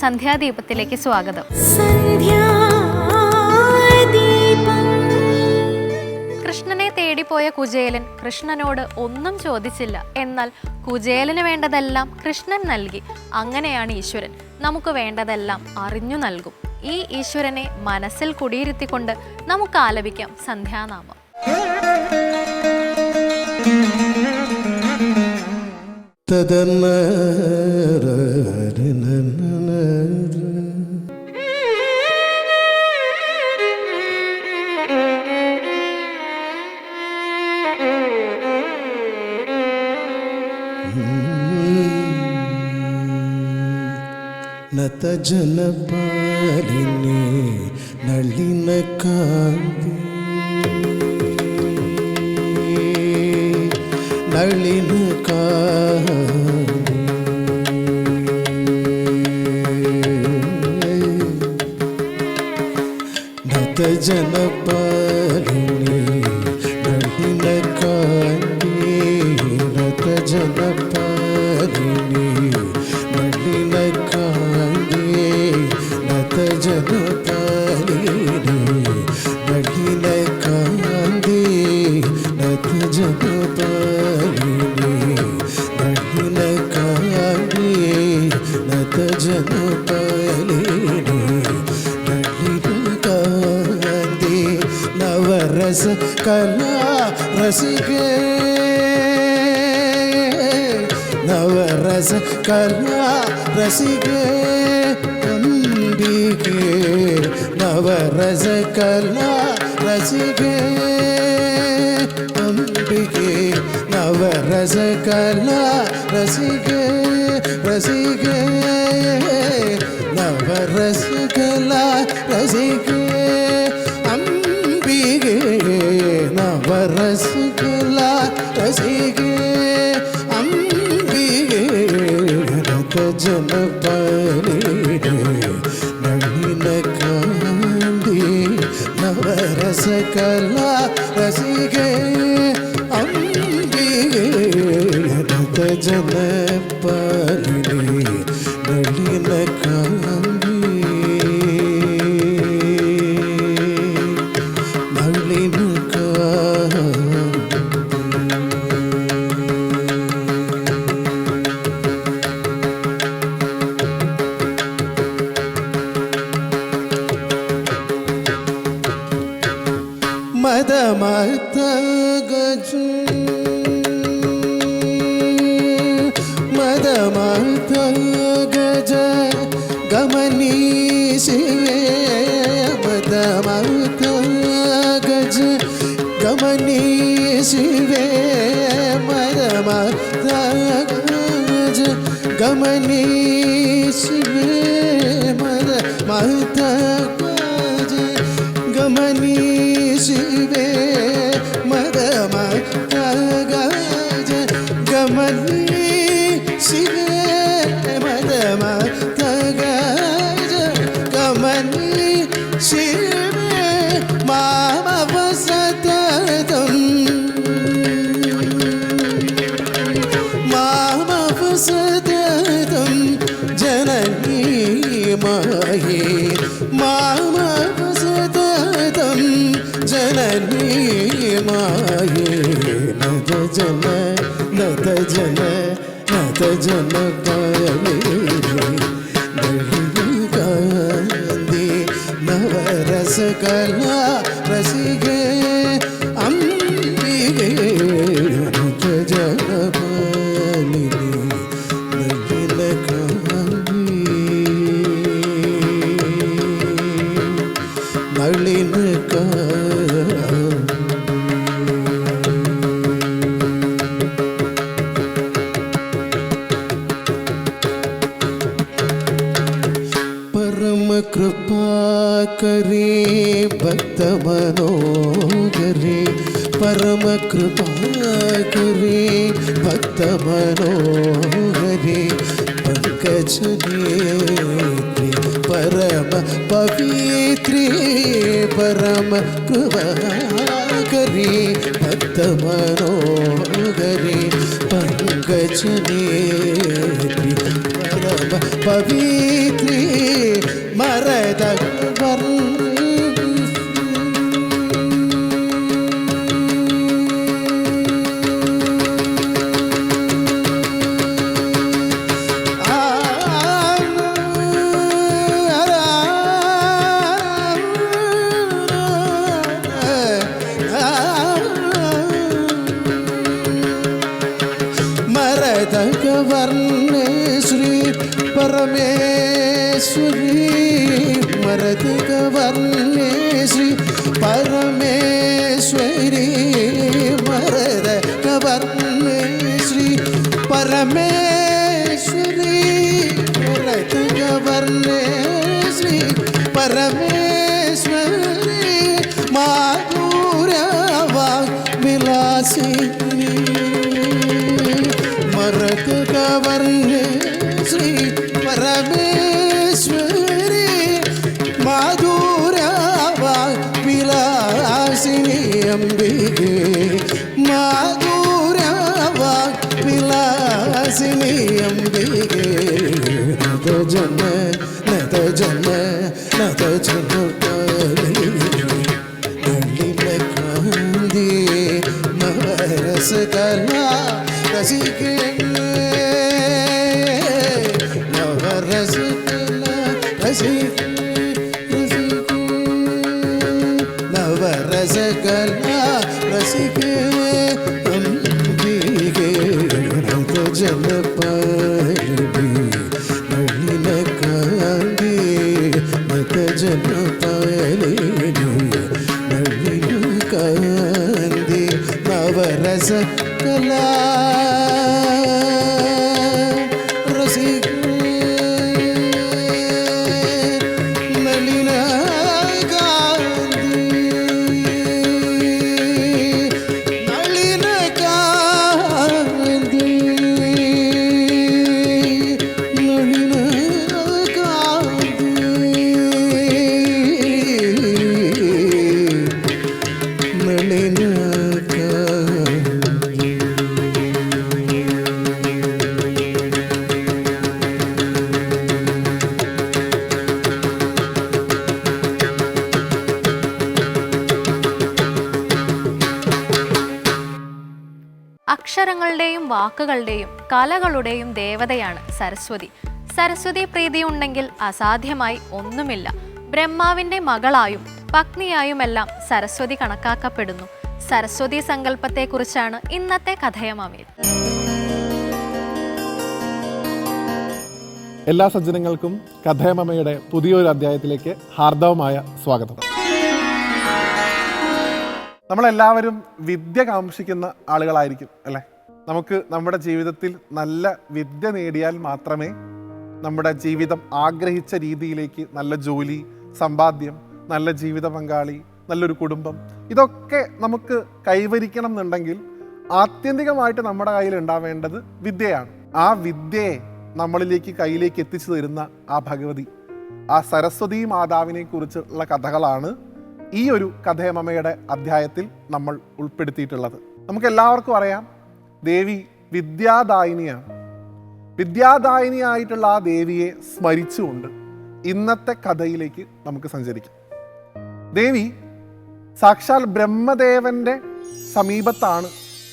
സന്ധ്യാദീപത്തിലേക്ക് സ്വാഗതം. കൃഷ്ണനെ തേടിപ്പോയ കുചേലൻ കൃഷ്ണനോട് ഒന്നും ചോദിച്ചില്ല. എന്നാൽ കുചേലന് വേണ്ടതെല്ലാം കൃഷ്ണൻ നൽകി. അങ്ങനെയാണ് ഈശ്വരൻ. നമുക്ക് വേണ്ടതെല്ലാം അറിഞ്ഞു നൽകും. ഈ ഈശ്വരനെ മനസ്സിൽ കുടിയിരുത്തിക്കൊണ്ട് നമുക്ക് ആലപിക്കാം സന്ധ്യാനാമം. തദന്ന ജനപാലിനെ നളിന കാന്തി നളിന കാന്തി നത ജനപാല கலா ரசிகே நவரச கலா ரசிகே நம்பிக்கே நவரச கலா ரசிகே நம்பிக்கே நவரச கலா ரசிகே ரசிகே நவரச கலா ரசிகே. ரசிகே அங்கியே நரத ஜனபலிடே நளின காந்தி நவரச கலா ரசிகே அங்கியே நரத ஜனபலிடே நளின காந்தி महत गमनीष मर महता जन नत जन पाय दही कायंदी नवरस कला रसिके। സർവകൃപാകിരേ ഭക്തമനോഹരേ പങ്കജനേത്രി പരമ പവിത്രി പരമ കൃപാകരേ ഭക്തമനോഹരേ പങ്കജനേത്രി പരമ പവിത്രി മരത മരതകവർണേ ശ്രീ പരമേശ്വരി മരതകവർണ আমার അക്ഷരങ്ങളുടെയും വാക്കുകളുടെയും കലകളുടെയും ദേവതയാണ് സരസ്വതി. സരസ്വതി പ്രീതി ഉണ്ടെങ്കിൽ അസാധ്യമായി ഒന്നുമില്ല. ബ്രഹ്മാവിന്റെ മകളായും പത്നിയായുമെല്ലാം സരസ്വതി കണക്കാക്കപ്പെടുന്നു. സരസ്വതി സങ്കല്പത്തെക്കുറിച്ചാണ് ഇന്നത്തെ കഥയമാമിയിൽ എല്ലാ സജ്ജനങ്ങൾക്കും കഥയമമ്മയുടെ പുതിയൊരു അധ്യായത്തിലേക്ക് ഹാർദവമായ സ്വാഗതം. നമ്മളെല്ലാവരും വിദ്യ കാംക്ഷിക്കുന്ന ആളുകളായിരിക്കും അല്ലേ? നമുക്ക് നമ്മുടെ ജീവിതത്തിൽ നല്ല വിദ്യ നേടിയാൽ മാത്രമേ നമ്മുടെ ജീവിതം ആഗ്രഹിച്ച രീതിയിലേക്ക് നല്ല ജോലി സമ്പാദ്യം നല്ല ജീവിത പങ്കാളി നല്ലൊരു കുടുംബം ഇതൊക്കെ നമുക്ക് കൈവരിക്കണം എന്നുണ്ടെങ്കിൽ ആത്യന്തികമായിട്ട് നമ്മുടെ കയ്യിൽ ഉണ്ടാവേണ്ടത് വിദ്യയാണ്. ആ വിദ്യയെ നമ്മളിലേക്ക് കയ്യിലേക്ക് എത്തിച്ചു തരുന്ന ആ ഭഗവതി ആ സരസ്വതി മാതാവിനെ കുറിച്ചുള്ള കഥകളാണ് ഈ ഒരു കഥയമമ്മയുടെ അധ്യായത്തിൽ നമ്മൾ ഉൾപ്പെടുത്തിയിട്ടുള്ളത്. നമുക്ക് എല്ലാവർക്കും അറിയാം ദേവി വിദ്യാദായിനിയാണ്. വിദ്യാദായിനിയായിട്ടുള്ള ആ ദേവിയെ സ്മരിച്ചുകൊണ്ട് ഇന്നത്തെ കഥയിലേക്ക് നമുക്ക് സഞ്ചരിക്കാം. ദേവി സാക്ഷാൽ ബ്രഹ്മദേവന്റെ സമീപത്താണ്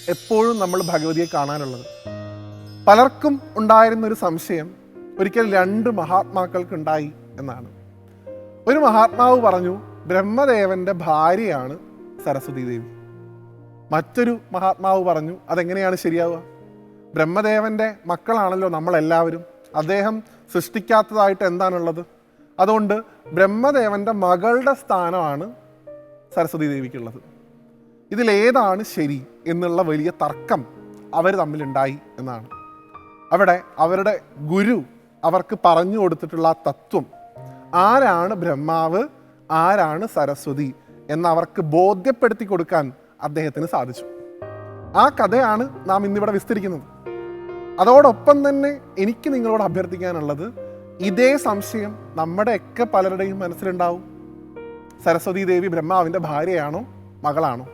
എപ്പോഴും നമ്മൾ ഭഗവതിയെ കാണാനുള്ളത്. പലർക്കും ഉണ്ടായിരുന്ന ഒരു സംശയം ഒരിക്കൽ രണ്ട് മഹാത്മാക്കൾക്കുണ്ടായി എന്നാണ്. ഒരു മഹാത്മാവ് പറഞ്ഞു ബ്രഹ്മദേവന്റെ ഭാര്യയാണ് സരസ്വതി ദേവി. മറ്റൊരു മഹാത്മാവ് പറഞ്ഞു അതെങ്ങനെയാണ് ശരിയാവുക? ബ്രഹ്മദേവന്റെ മക്കളാണല്ലോ നമ്മളെല്ലാവരും. അദ്ദേഹം സൃഷ്ടിക്കാത്തതായിട്ട് എന്താണുള്ളത്? അതുകൊണ്ട് ബ്രഹ്മദേവന്റെ മകളുടെ സ്ഥാനമാണ് സരസ്വതി ദേവിക്കുള്ളത്. ഇതിലേതാണ് ശരി എന്നുള്ള വലിയ തർക്കം അവർ തമ്മിലുണ്ടായി എന്നാണ്. അവിടെ അവരുടെ ഗുരു അവർക്ക് പറഞ്ഞു കൊടുത്തിട്ടുള്ള ആ തത്വം ആരാണ് ബ്രഹ്മാവ് ആരാണ് സരസ്വതി എന്ന് അവർക്ക് ബോധ്യപ്പെടുത്തി കൊടുക്കാൻ അദ്ദേഹത്തിന് സാധിച്ചു. ആ കഥയാണ് നാം ഇന്നിവിടെ വിസ്തരിക്കുന്നത്. അതോടൊപ്പം തന്നെ എനിക്ക് നിങ്ങളോട് അഭ്യർത്ഥിക്കാനുള്ളത് ഇതേ സംശയം നമ്മുടെയൊക്കെ പലരുടെയും മനസ്സിലുണ്ടാവും. സരസ്വതി ദേവി ബ്രഹ്മാവിന്റെ ഭാര്യയാണോ മകളാണോ?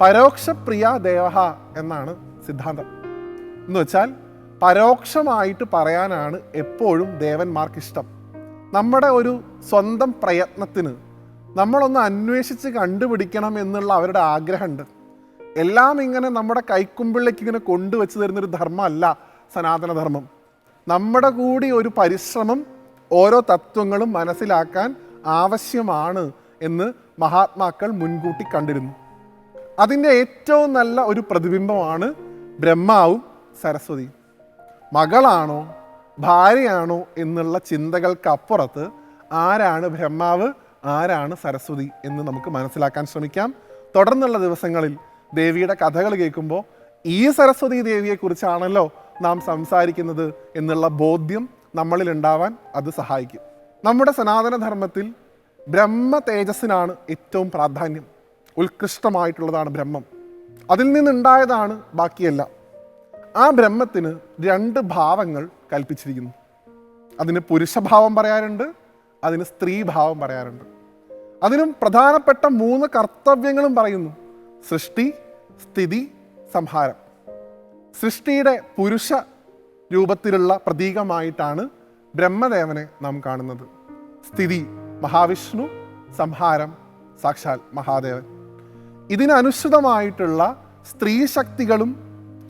പരോക്ഷ പ്രിയ ദേവഹ എന്നാണ് സിദ്ധാന്തം. എന്ന് വെച്ചാൽ പരോക്ഷമായിട്ട് പറയാനാണ് എപ്പോഴും ദേവന്മാർക്ക് ഇഷ്ടം നമ്മുടെ ഒരു സ്വന്തം പ്രയത്നത്തിന് നമ്മളൊന്ന് അന്വേഷിച്ച് കണ്ടുപിടിക്കണം എന്നുള്ള അവരുടെ ആഗ്രഹമുണ്ട്. എല്ലാം ഇങ്ങനെ നമ്മുടെ കൈക്കുമ്പിളിലേക്ക് ഇങ്ങനെ കൊണ്ടുവച്ച് തരുന്നൊരു ധർമ്മമല്ല സനാതനധർമ്മം. നമ്മുടെ കൂടി ഒരു പരിശ്രമം ഓരോ തത്വങ്ങളും മനസ്സിലാക്കാൻ ആവശ്യമാണ് എന്ന് മഹാത്മാക്കൾ മുൻകൂട്ടി കണ്ടിരുന്നു. അതിന്റെ ഏറ്റവും നല്ല ഒരു പ്രതിബിംബമാണ് ബ്രഹ്മാവും സരസ്വതിയും. മകളാണോ ഭാര്യയാണോ എന്നുള്ള ചിന്തകൾക്കപ്പുറത്ത് ആരാണ് ബ്രഹ്മാവ് ആരാണ് സരസ്വതി എന്ന് നമുക്ക് മനസ്സിലാക്കാൻ ശ്രമിക്കാം. തുടർന്നുള്ള ദിവസങ്ങളിൽ ദേവിയുടെ കഥകൾ കേൾക്കുമ്പോൾ ഈ സരസ്വതി ദേവിയെക്കുറിച്ചാണല്ലോ നാം സംസാരിക്കുന്നത് എന്നുള്ള ബോധ്യം നമ്മളിൽ ഉണ്ടാവാൻ അത് സഹായിക്കും. നമ്മുടെ സനാതനധർമ്മത്തിൽ ബ്രഹ്മ തേജസ്സിനാണ് ഏറ്റവും പ്രാധാന്യം. ഉത്കൃഷ്ടമായിട്ടുള്ളതാണ് ബ്രഹ്മം. അതിൽ നിന്നുണ്ടായതാണ് ബാക്കിയെല്ലാം. ആ ബ്രഹ്മത്തിന് രണ്ട് ഭാവങ്ങൾ കൽപ്പിച്ചിരിക്കുന്നു. അതിന് പുരുഷഭാവം പറയാറുണ്ട് അതിന് സ്ത്രീഭാവം പറയാറുണ്ട്. അതിനും പ്രധാനപ്പെട്ട മൂന്ന് കർത്തവ്യങ്ങളും പറയുന്നു. സൃഷ്ടി സ്ഥിതി സംഹാരം. സൃഷ്ടിയുടെ പുരുഷ രൂപത്തിലുള്ള പ്രതീകമായിട്ടാണ് ബ്രഹ്മദേവനെ നാം കാണുന്നത്. സ്ഥിതി മഹാവിഷ്ണു സംഹാരം സാക്ഷാൽ മഹാദേവൻ. ഇതിനനുസൃതമായിട്ടുള്ള സ്ത്രീ ശക്തികളും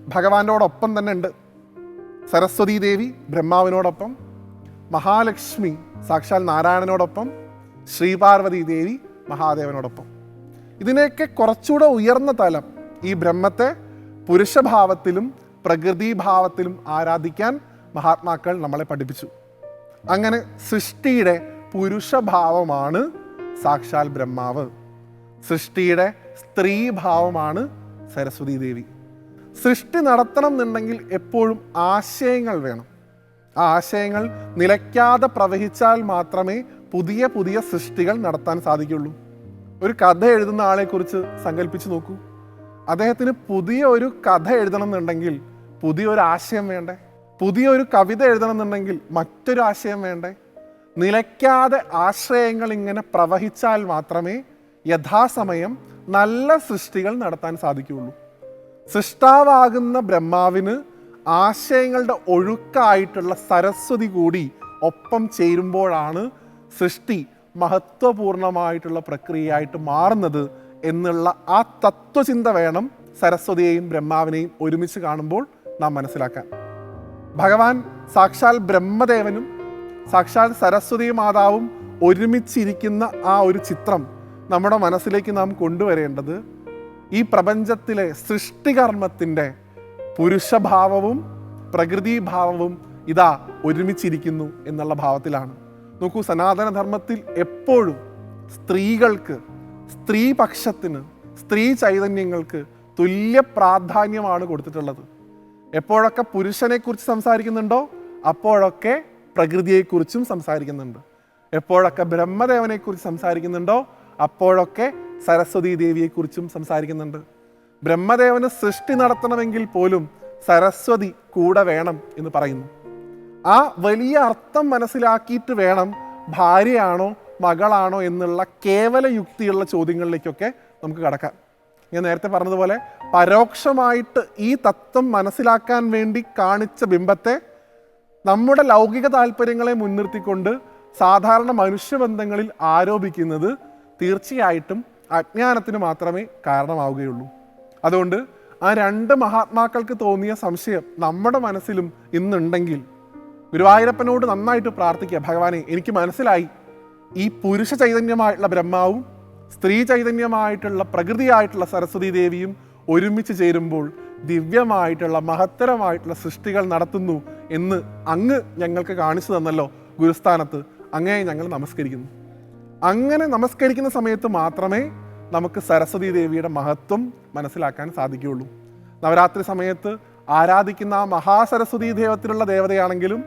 ഭഗവാനോടൊപ്പം തന്നെ ഉണ്ട്. സരസ്വതി ദേവി ബ്രഹ്മാവിനോടൊപ്പം മഹാലക്ഷ്മി സാക്ഷാൽ നാരായണനോടൊപ്പം ശ്രീപാർവതി ദേവി മഹാദേവനോടൊപ്പം. ഇതിനെയൊക്കെ കുറച്ചുകൂടെ ഉയർന്ന തലം ഈ ബ്രഹ്മത്തെ പുരുഷഭാവത്തിലും പ്രകൃതിഭാവത്തിലും ആരാധിക്കാൻ മഹാത്മാക്കൾ നമ്മളെ പഠിപ്പിച്ചു. അങ്ങനെ സൃഷ്ടിയുടെ പുരുഷഭാവമാണ് സാക്ഷാൽ ബ്രഹ്മാവ്. സൃഷ്ടിയുടെ സ്ത്രീഭാവമാണ് സരസ്വതി ദേവി. സൃഷ്ടി നടത്തണം എന്നുണ്ടെങ്കിൽ എപ്പോഴും ആശയങ്ങൾ വേണം. ആ ആശയങ്ങൾ നിലയ്ക്കാതെ പ്രവഹിച്ചാൽ മാത്രമേ പുതിയ പുതിയ സൃഷ്ടികൾ നടത്താൻ സാധിക്കുള്ളൂ ഒരു കഥ എഴുതുന്ന ആളെക്കുറിച്ച് സങ്കല്പിച്ച് നോക്കൂ. അദ്ദേഹത്തിന് പുതിയ ഒരു കഥ എഴുതണം എന്നുണ്ടെങ്കിൽ പുതിയൊരു ആശയം വേണ്ടേ? പുതിയൊരു കവിത എഴുതണം എന്നുണ്ടെങ്കിൽ മറ്റൊരു ആശയം വേണ്ടേ? നിലയ്ക്കാതെ ആശയങ്ങൾ ഇങ്ങനെ പ്രവഹിച്ചാൽ മാത്രമേ യഥാസമയം നല്ല സൃഷ്ടികൾ നടത്താൻ സാധിക്കുകയുള്ളൂ. സൃഷ്ടാവാകുന്ന ബ്രഹ്മാവിന് ആശയങ്ങളുടെ ഒഴുക്കായിട്ടുള്ള സരസ്വതി കൂടി ഒപ്പം ചേരുമ്പോഴാണ് സൃഷ്ടി മഹത്വപൂർണമായിട്ടുള്ള പ്രക്രിയയായിട്ട് മാറുന്നത് എന്നുള്ള ആ തത്വചിന്ത വേണം സരസ്വതിയെയും ബ്രഹ്മാവിനെയും ഒരുമിച്ച് കാണുമ്പോൾ നാം മനസ്സിലാക്കാൻ. ഭഗവാൻ സാക്ഷാൽ ബ്രഹ്മദേവനും സാക്ഷാൽ സരസ്വതി മാതാവും ഒരുമിച്ചിരിക്കുന്ന ആ ഒരു ചിത്രം നമ്മുടെ മനസ്സിലേക്ക് നാം കൊണ്ടുവരേണ്ടത് ഈ പ്രപഞ്ചത്തിലെ സൃഷ്ടികർമ്മത്തിന്റെ പുരുഷഭാവവും പ്രകൃതിഭാവവും ഇതാ ഒരുമിച്ചിരിക്കുന്നു എന്നുള്ള ഭാവത്തിലാണ്. നോക്കൂ സനാതനധർമ്മത്തിൽ എപ്പോഴും സ്ത്രീകൾക്ക് സ്ത്രീപക്ഷത്തിന് സ്ത്രീ ചൈതന്യങ്ങൾക്ക് തുല്യ പ്രാധാന്യമാണ് കൊടുത്തിട്ടുള്ളത്. എപ്പോഴൊക്കെ പുരുഷനെക്കുറിച്ച് സംസാരിക്കുന്നുണ്ടോ അപ്പോഴൊക്കെ പ്രകൃതിയെക്കുറിച്ചും സംസാരിക്കുന്നുണ്ട്. എപ്പോഴൊക്കെ ബ്രഹ്മദേവനെക്കുറിച്ച് സംസാരിക്കുന്നുണ്ടോ അപ്പോഴൊക്കെ സരസ്വതി ദേവിയെക്കുറിച്ചും സംസാരിക്കുന്നുണ്ട്. ബ്രഹ്മദേവന് സൃഷ്ടി നടത്തണമെങ്കിൽ പോലും സരസ്വതി കൂടെ വേണം എന്ന് പറയുന്നു. ആ വലിയ അർത്ഥം മനസ്സിലാക്കിയിട്ട് വേണം ഭാര്യയാണോ മകളാണോ എന്നുള്ള കേവല യുക്തിയുള്ള ചോദ്യങ്ങളിലേക്കൊക്കെ നമുക്ക് കടക്കാം. ഞാൻ നേരത്തെ പറഞ്ഞതുപോലെ പരോക്ഷമായിട്ട് ഈ തത്വം മനസ്സിലാക്കാൻ വേണ്ടി കാണിച്ച ബിംബത്തെ നമ്മുടെ ലൗകിക താല്പര്യങ്ങളെ മുൻനിർത്തിക്കൊണ്ട് സാധാരണ മനുഷ്യബന്ധങ്ങളിൽ ആരോപിക്കുന്നത് തീർച്ചയായിട്ടും അജ്ഞാനത്തിന് മാത്രമേ കാരണമാവുകയുള്ളൂ. അതുകൊണ്ട് ആ രണ്ട് മഹാത്മാക്കൾക്ക് തോന്നിയ സംശയം നമ്മുടെ മനസ്സിലും ഇന്നുണ്ടെങ്കിൽ ഗുരുവായൂരപ്പനോട് നന്നായിട്ട് പ്രാർത്ഥിക്കുക. ഭഗവാനെ എനിക്ക് മനസ്സിലായി. ഈ പുരുഷ ചൈതന്യമായിട്ടുള്ള ബ്രഹ്മാവും സ്ത്രീ ചൈതന്യമായിട്ടുള്ള പ്രകൃതിയായിട്ടുള്ള സരസ്വതി ദേവിയും ഒരുമിച്ച് ചേരുമ്പോൾ ദിവ്യമായിട്ടുള്ള മഹത്തരമായിട്ടുള്ള സൃഷ്ടികൾ നടത്തുന്നു എന്ന് അങ്ങ് ഞങ്ങൾക്ക് കാണിച്ചു തന്നല്ലോ ഗുരുസ്ഥാനത്ത്. അങ്ങേ ഞങ്ങൾ നമസ്കരിക്കുന്നു. അങ്ങനെ നമസ്കരിക്കുന്ന സമയത്ത് മാത്രമേ നമുക്ക് സരസ്വതി ദേവിയുടെ മഹത്വം മനസ്സിലാക്കാൻ സാധിക്കുകയുള്ളൂ. നവരാത്രി സമയത്ത് ആരാധിക്കുന്ന ആ മഹാസരസ്വതി ദൈവത്തിലുള്ള ദേവതയാണെങ്കിലും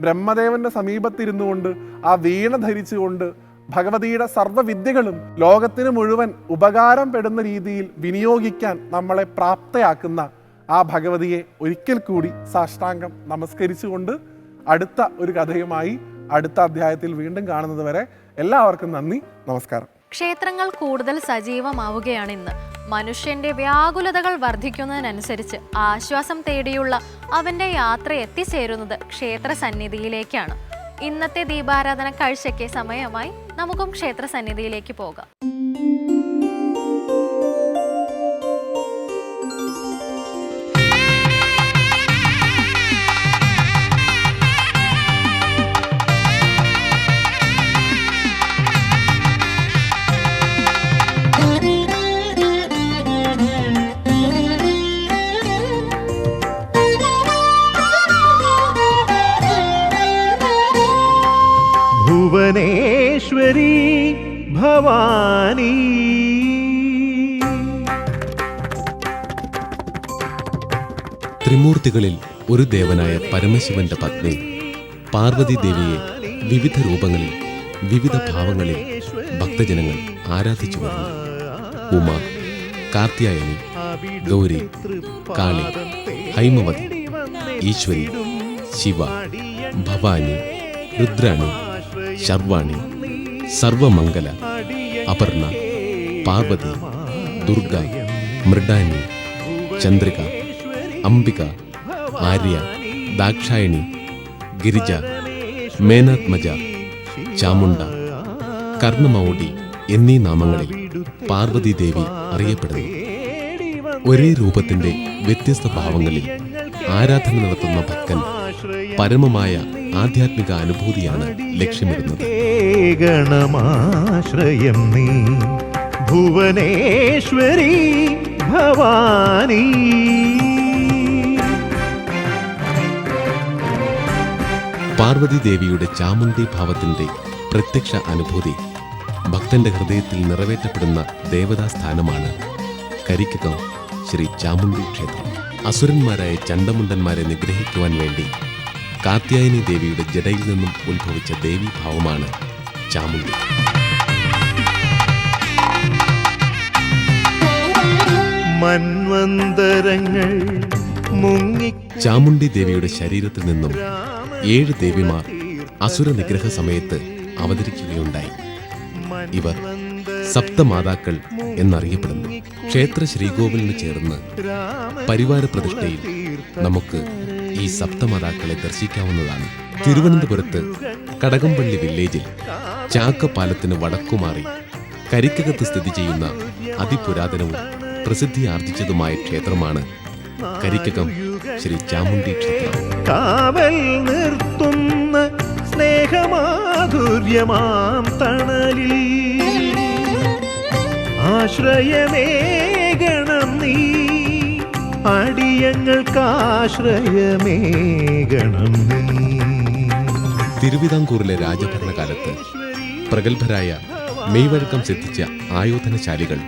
ബ്രഹ്മദേവന്റെ സമീപത്തിരുന്നു കൊണ്ട് ആ വീണ ധരിച്ചുകൊണ്ട് ഭഗവതിയുടെ സർവവിദ്യകളും ലോകത്തിന് മുഴുവൻ ഉപകാരം പെടുന്ന രീതിയിൽ വിനിയോഗിക്കാൻ നമ്മളെ പ്രാപ്തയാക്കുന്ന ആ ഭഗവതിയെ ഒരിക്കൽ കൂടി സാഷ്ടാംഗം നമസ്കരിച്ചുകൊണ്ട് അടുത്ത ഒരു കഥയുമായി അടുത്ത അധ്യായത്തിൽ വീണ്ടും കാണുന്നത് വരെ എല്ലാവർക്കും നന്ദി നമസ്കാരം. ക്ഷേത്രങ്ങൾ കൂടുതൽ സജീവമാവുകയാണ് ഇന്ന്. മനുഷ്യന്റെ വ്യാകുലതകൾ വർദ്ധിക്കുന്നതിനനുസരിച്ച് ആശ്വാസം തേടിയുള്ള അവന്റെ യാത്ര എത്തിച്ചേരുന്നത് ക്ഷേത്ര സന്നിധിയിലേക്കാണ്. ഇന്നത്തെ ദീപാരാധന കാഴ്ചയ്ക്ക് സമയമായി നമുക്കും ക്ഷേത്ര സന്നിധിയിലേക്ക് പോകാം. ത്രിമൂർത്തികളിൽ ഒരു ദേവനായ പരമശിവന്റെ പത്നി. പാർവതി ദേവിയെ വിവിധ രൂപങ്ങളിൽ വിവിധ ഭാവങ്ങളിൽ ഭക്തജനങ്ങൾ ആരാധിച്ചു വരുന്നു. ഉമ കാർത്തിയായനി ഗൗരി കാളി ഹൈമവതി ഈശ്വരി ശിവ ഭവാനി രുദ്രാണി ശർവാണി സർവമംഗല അപർണ പാർവതി ദുർഗ മൃഡാനി ചന്ദ്രിക അംബിക ആര്യ ദാക്ഷായണി ഗിരിജ മേനാത്മജ ചാമുണ്ട കർണമൗടി എന്നീ നാമങ്ങളിൽ പാർവതീദേവി അറിയപ്പെടുന്നു. ഒരേ രൂപത്തിന്റെ വ്യത്യസ്ത ഭാവങ്ങളിൽ ആരാധന നടത്തുന്ന ഭക്തൻ പരമമായ ആധ്യാത്മിക അനുഭൂതിയാണ് ലക്ഷ്യമിടുന്നത്. ഭുവനേശ്വരി ഭവാനി. പാർവതി ദേവിയുടെ ചാമുണ്ടി ഭാവത്തിന്റെ പ്രത്യക്ഷ അനുഭൂതി ഭക്തന്റെ ഹൃദയത്തിൽ നിറവേറ്റപ്പെടുന്ന ദേവതാസ്ഥാനമാണ് കരിക്കകം ശ്രീ ചാമുണ്ടി ക്ഷേത്രം. അസുരന്മാരായ ചണ്ടമുണ്ടന്മാരെ നിഗ്രഹിക്കുവാൻ വേണ്ടി കാത്യായനി ദേവിയുടെ ജടയിൽ നിന്നും ഉത്ഭവിച്ച ദേവീഭാവമാണ് ചാമുണ്ടി മൻവന്തരങ്ങൾ മുങ്ങി ചാമുണ്ഡി ദേവിയുടെ ശരീരത്തിൽ നിന്നും ഏഴ് ദേവിമാർ അസുര നിഗ്രഹ സമയത്ത് അവതരിക്കുകയുണ്ടായി. ഇവർ സപ്തമാതാക്കൾ എന്നറിയപ്പെടുന്നു. ക്ഷേത്ര ശ്രീകോവിലിന് ചേർന്ന് പരിവാര പ്രതിഷ്ഠയിൽ നമുക്ക് ഈ സപ്തമാതാക്കളെ ദർശിക്കാവുന്നതാണ്. തിരുവനന്തപുരത്ത് കടകംപള്ളി വില്ലേജിൽ ചാക്കപ്പാലത്തിന് വടക്കുമാറി കരിക്കകത്ത് സ്ഥിതി ചെയ്യുന്ന അതിപുരാതനവും പ്രസിദ്ധി ആർജിച്ചതുമായ ക്ഷേത്രമാണ് കരിക്കകം ശ്രീ ചാമുണ്ടി കാവൽ നിർത്തുന്ന സ്നേഹമാധുര്യമാം തണലിൽ. ആശ്രയമേകണം നീ. അടിയങ്ങൾക്കാശ്രയമേകണം നീ. തിരുവിതാംകൂറിലെ രാജഭരണകാലത്ത് പ്രഗത്ഭരായ മെയ്വഴക്കം സിദ്ധിച്ച ആയോധനശാലികൾ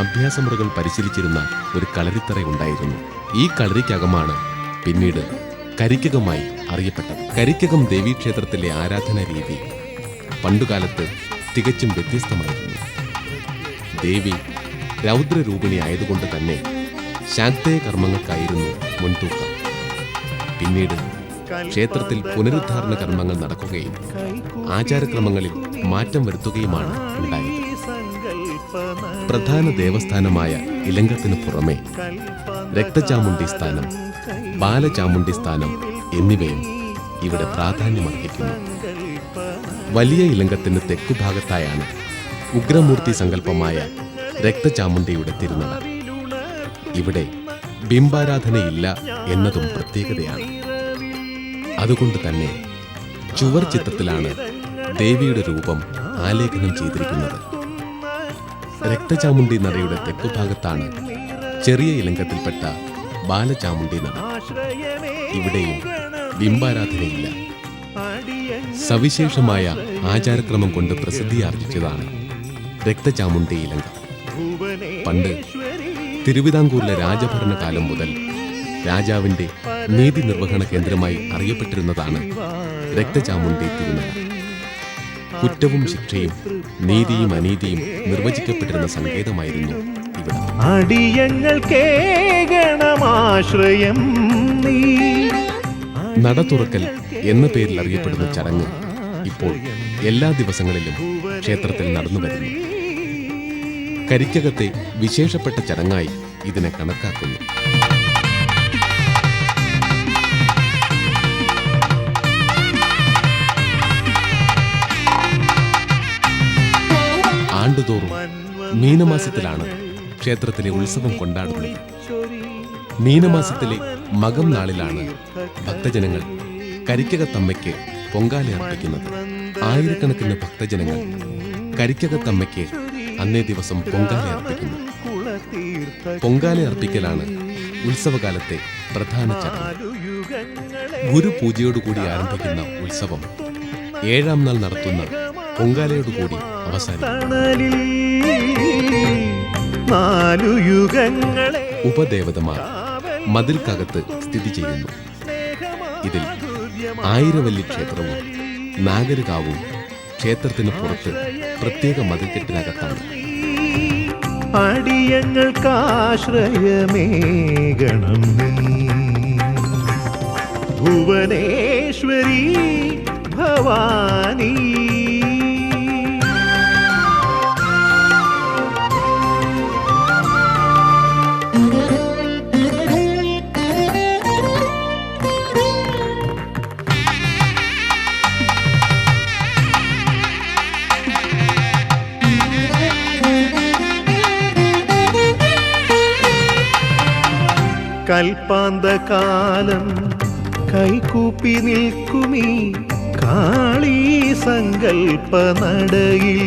അഭ്യാസമുറകൾ പരിശീലിച്ചിരുന്ന ഒരു കളരിത്തറ ഉണ്ടായിരുന്നു. ഈ കളരിക്കകമാണ് പിന്നീട് കരിക്കകമായി അറിയപ്പെട്ടത്. കരിക്കകം ദേവീക്ഷേത്രത്തിലെ ആരാധന രീതി പണ്ടുകാലത്ത് തികച്ചും വ്യത്യസ്തമായിരുന്നു. ദേവി രൗദ്രരൂപിണി ആയതുകൊണ്ട് തന്നെ ശാക്തേയ കർമ്മങ്ങൾക്കായിരുന്നു മുൻതൂക്കം. പിന്നീട് ക്ഷേത്രത്തിൽ പുനരുദ്ധാരണ കർമ്മങ്ങൾ നടക്കുകയും ആചാരക്രമങ്ങളിൽ മാറ്റം വരുത്തുകയുമാണ് ഉണ്ടായത്. പ്രധാന ദേവസ്ഥാനമായ ഇലങ്കത്തിനു പുറമെ രക്തചാമുണ്ടി സ്ഥാനം ബാലചാമുണ്ടി സ്ഥാനം എന്നിവയും ഇവിടെ പ്രാധാന്യമർഹിക്കുന്നു. വലിയ ഇലങ്കത്തിന് തെക്കുഭാഗത്തായാണ് ഉഗ്രമൂർത്തി സങ്കല്പമായ രക്തചാമുണ്ടിയുടെ തിരുനട. ഇവിടെ ബിംബാരാധനയില്ല എന്നതും പ്രത്യേകതയാണ്. അതുകൊണ്ട് തന്നെ ചുവർ ചിത്രത്തിലാണ് ദേവിയുടെ രൂപം ആലേഖനം ചെയ്തിരിക്കുന്നത്. രക്തചാമുണ്ഡി നടയുടെ തെക്കുഭാഗത്താണ് ചെറിയ ഇലങ്കത്തിൽപ്പെട്ട ബാലചാമുണ്ടി നട ഇവിടെയും ബിംബാരാധനയില്ല. സവിശേഷമായ ആചാരക്രമം കൊണ്ട് പ്രസിദ്ധിയാർജിച്ചതാണ് രക്തചാമുണ്ടി ഇലങ്ക. പണ്ട് തിരുവിതാംകൂറിലെ രാജഭരണകാലം മുതൽ രാജാവിന്റെ നീതി നിർവഹണ കേന്ദ്രമായി അറിയപ്പെട്ടിരുന്നതാണ് രക്തചാമുണ്ടി തിരുനട. കുറ്റവും ശിക്ഷയും നീതിയും അനീതിയും നിർവചിക്കപ്പെട്ടിരുന്ന സങ്കേതമായിരുന്നു ഇവിടെ. അടിയങ്ങൾ കേകണമാശ്രയം നട തുറക്കൽ എന്ന പേരിൽ അറിയപ്പെടുന്ന ചടങ്ങ് ഇപ്പോൾ എല്ലാ ദിവസങ്ങളിലും ക്ഷേത്രത്തിൽ നടന്നു വരുന്നു. കരിക്കകത്തെ വിശേഷപ്പെട്ട ചടങ്ങായി ഇതിനെ കണക്കാക്കുന്നു. ആണ്ടുതോറും മീനമാസത്തിലാണ് ക്ഷേത്രത്തിലെ ഉത്സവം കൊണ്ടാടുന്നത്. മീനമാസത്തിലെ മകം നാളിലാണ് ഭക്തജനങ്ങൾ കരിക്കകത്തമ്മയ്ക്ക് പൊങ്കാല അർപ്പിക്കുന്നത്. ആയിരക്കണക്കിന് ഭക്തജനങ്ങൾ കരിക്കകത്തമ്മയ്ക്ക് അന്നേ ദിവസം പൊങ്കാല അർപ്പിക്കുന്നു. പൊങ്കാല അർപ്പിക്കലാണ് ഉത്സവകാലത്തെ പ്രധാന ചടങ്ങ്. ഗുരുപൂജയോടുകൂടി ആരംഭിക്കുന്ന ഉത്സവം ഏഴാം നാൾ നടത്തുന്ന പൊങ്കാലയോടുകൂടി അവസാനിക്കും. യുഗങ്ങളെ ഉപദേവതമാർ മതിൽക്കകത്ത് സ്ഥിതി ചെയ്യുന്നു. ഇതിൽ ആയിരവല്ലി ക്ഷേത്രവും നാഗരകാവും ക്ഷേത്രത്തിന് പുറത്ത് പ്രത്യേക മതിൽക്കെട്ടിനകത്താണ്. അടിയങ്ങൾക്കാശ്രയമേകണം ഭുവനേശ്വരി ഭവാനി കൽപ്പാന്തകാലം കൈകൂപ്പി നിൽക്കുമീ കാളി സങ്കൽപ്പ നടയിൽ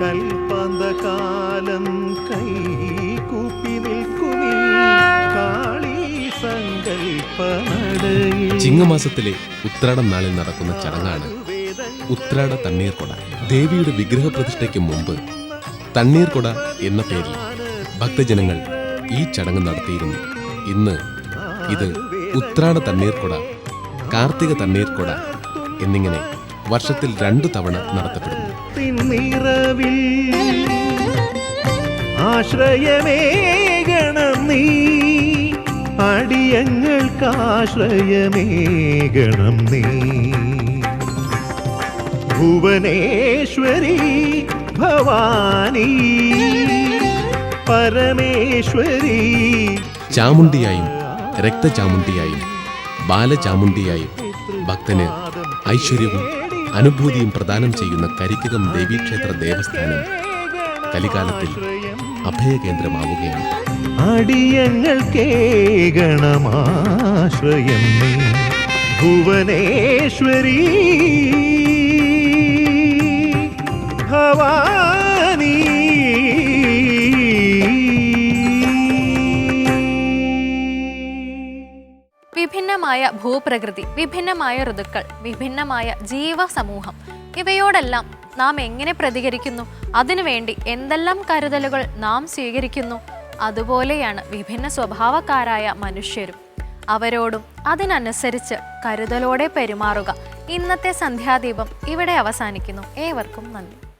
കൽപ്പാന്തകാലം കൈകൂപ്പി നിൽക്കുമീ കാളീ സങ്കൽപ്പ നടയിൽ ചിങ്ങമാസത്തിലെ ഉത്രാടം നാളിൽ നടക്കുന്ന ചടങ്ങാണ് ഉത്രാട തണ്ണീർക്കൊട. ദേവിയുടെ വിഗ്രഹപ്രതിഷ്ഠയ്ക്ക് മുമ്പ് തണ്ണീർക്കൊട എന്ന പേരിൽ ഭക്തജനങ്ങൾ ഈ ചടങ്ങ് നടത്തിയിരുന്നു. ഇന്ന് ഇത് ഉത്രാട തണ്ണീർക്കൊട കാർത്തിക തണ്ണീർക്കൊട എന്നിങ്ങനെ വർഷത്തിൽ രണ്ടു തവണ നടത്തപ്പെടുന്നു. അടിയങ്ങൾക്കാശ്രയമേകണം നീ. ഭുവനേശ്വരി ഭവാനി. പരമേശ്വരി. ചാമുണ്ടിയായും രക്തചാമുണ്ടിയായും ബാലചാമുണ്ടിയായും ഭക്തന് ഐശ്വര്യവും അനുഭൂതിയും പ്രദാനം ചെയ്യുന്ന കരിക്കകം ദേവീക്ഷേത്ര ദേവസ്ഥാനം കലികാലത്തിൽ അഭയകേന്ദ്രമാവുകയാണ്. അടിയങ്ങൾക്കേകണമാശ്രയം നീ ഭുവനേശ്വരി. ഭവാനി വിഭിന്നമായ ഭൂപ്രകൃതി വിഭിന്നമായ ഋതുക്കൾ വിഭിന്നമായ ജീവസമൂഹം ഇവയോടെല്ലാം നാം എങ്ങനെ പ്രതികരിക്കുന്നു? അതിനുവേണ്ടി എന്തെല്ലാം കരുതലുകൾ നാം സ്വീകരിക്കുന്നു? അതുപോലെയാണ് വിഭിന്ന സ്വഭാവക്കാരായ മനുഷ്യരും. അവരോടും അതിനനുസരിച്ച് കരുതലോടെ പെരുമാറുക. ഇന്നത്തെ സന്ധ്യാദീപം ഇവിടെ അവസാനിക്കുന്നു. ഏവർക്കും നന്ദി.